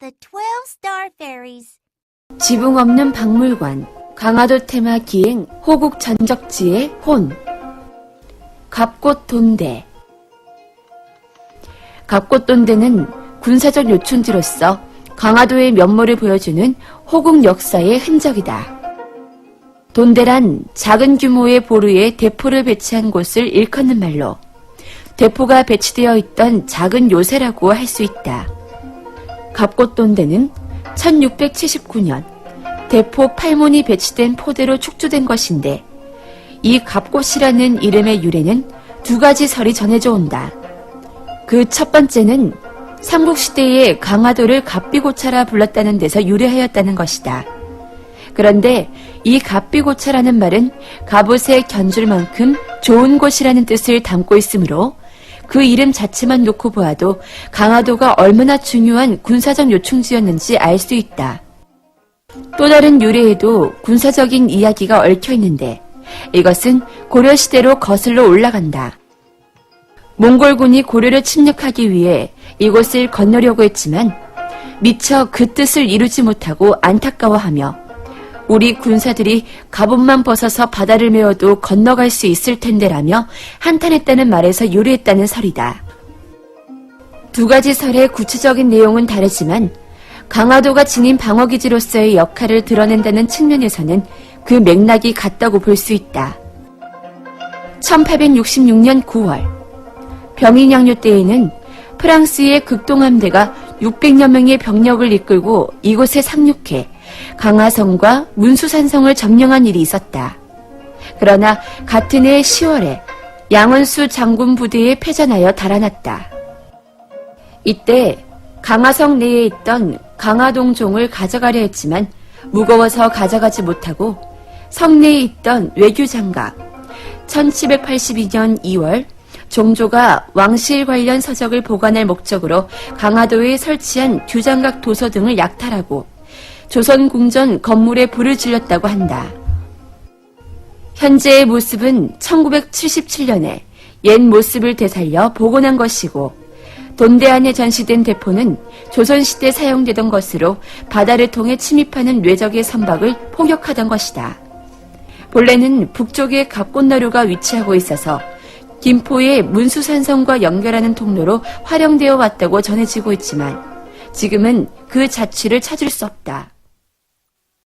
the 12 star fairies. 지붕 없는 박물관, 강화도 테마 기행 호국 전적지의 혼, 갑꽃 돈대. 갑꽃 돈대는 군사적 요충지로서 강화도의 면모를 보여주는 호국 역사의 흔적이다. 돈대란 작은 규모의 보루에 대포를 배치한 곳을 일컫는 말로 대포가 배치되어 있던 작은 요새라고 할 수 있다. 갑꽃돈대는 1679년 대포 팔문이 배치된 포대로 축조된 것인데 이 갑꽃이라는 이름의 유래는 두 가지 설이 전해져 온다. 그 첫 번째는 삼국시대에 강화도를 갑비고차라 불렀다는 데서 유래하였다는 것이다. 그런데 이 갑비고차라는 말은 갑옷에 견줄 만큼 좋은 곳이라는 뜻을 담고 있으므로 그 이름 자체만 놓고 보아도 강화도가 얼마나 중요한 군사적 요충지였는지 알 수 있다. 또 다른 유래에도 군사적인 이야기가 얽혀 있는데 이것은 고려시대로 거슬러 올라간다. 몽골군이 고려를 침략하기 위해 이곳을 건너려고 했지만 미처 그 뜻을 이루지 못하고 안타까워하며 우리 군사들이 갑옷만 벗어서 바다를 메워도 건너갈 수 있을 텐데라며 한탄했다는 말에서 유래했다는 설이다. 두 가지 설의 구체적인 내용은 다르지만 강화도가 지닌 방어기지로서의 역할을 드러낸다는 측면에서는 그 맥락이 같다고 볼 수 있다. 1866년 9월 병인양요 때에는 프랑스의 극동함대가 600여 명의 병력을 이끌고 이곳에 상륙해 강화성과 문수산성을 점령한 일이 있었다. 그러나 같은 해 10월에 양원수 장군 부대에 패전하여 달아났다. 이때 강화성 내에 있던 강화동종을 가져가려 했지만 무거워서 가져가지 못하고 성내에 있던 외교장갑 1782년 2월 종조가 왕실 관련 서적을 보관할 목적으로 강화도에 설치한 규장각 도서 등을 약탈하고 조선 궁전 건물에 불을 질렀다고 한다. 현재의 모습은 1977년에 옛 모습을 되살려 복원한 것이고 돈대 안에 전시된 대포는 조선시대 사용되던 것으로 바다를 통해 침입하는 외적의 선박을 포격하던 것이다. 본래는 북쪽에 갑꽃나루가 위치하고 있어서 김포의 문수산성과 연결하는 통로로 활용되어 왔다고 전해지고 있지만 지금은 그 자취를 찾을 수 없다.